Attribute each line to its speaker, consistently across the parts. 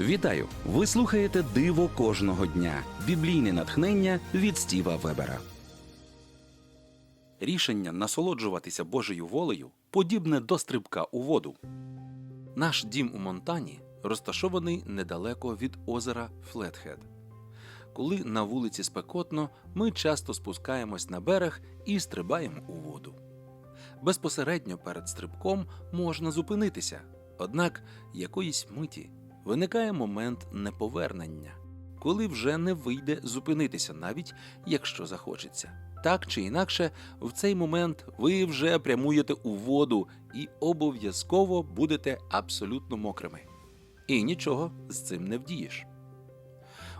Speaker 1: Вітаю! Ви слухаєте Диво кожного дня. Біблійне натхнення від Стіва Вебера. Рішення насолоджуватися Божою волею подібне до стрибка у воду. Наш дім у Монтані розташований недалеко від озера Флетхед. Коли на вулиці спекотно, ми часто спускаємось на берег і стрибаємо у воду. Безпосередньо перед стрибком можна зупинитися, однак якоїсь миті виникає момент неповернення, коли вже не вийде зупинитися, навіть якщо захочеться. Так чи інакше, в цей момент ви вже прямуєте у воду і обов'язково будете абсолютно мокрими. І нічого з цим не вдієш.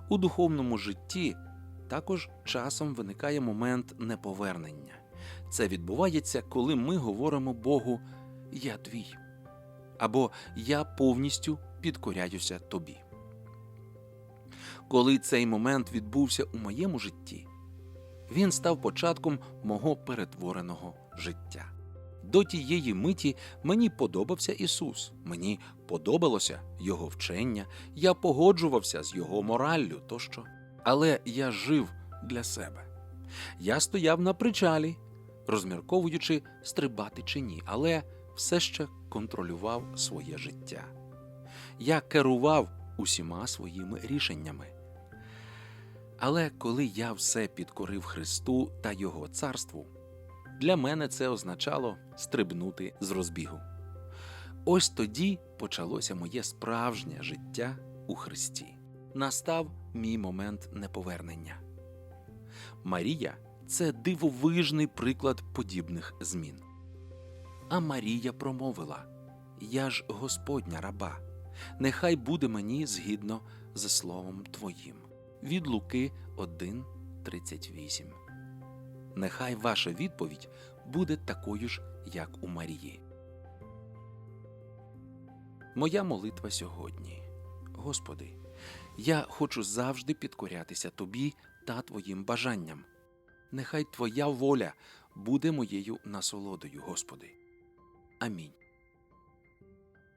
Speaker 1: У духовному житті також часом виникає момент неповернення. Це відбувається, коли ми говоримо Богу Я твій або Я повністю підкоряюся тобі. Коли цей момент відбувся у моєму житті, він став початком мого перетвореного життя. До тієї миті мені подобався Ісус, мені подобалося Його вчення, я погоджувався з Його мораллю тощо. Але я жив для себе. Я стояв на причалі, розмірковуючи, стрибати чи ні, але все ще контролював своє життя. Я керував усіма своїми рішеннями. Але коли я все підкорив Христу та Його царству, для мене це означало стрибнути з розбігу. Ось тоді почалося моє справжнє життя у Христі. Настав мій момент неповернення. Марія це дивовижний приклад подібних змін. А Марія промовила: Я ж Господня раба, нехай буде мені згідно за словом Твоїм. Від Луки 1.38. Нехай ваша відповідь буде такою ж, як у Марії. Моя молитва сьогодні. Господи, я хочу завжди підкорятися Тобі та Твоїм бажанням. Нехай Твоя воля буде моєю насолодою, Господи. Амінь.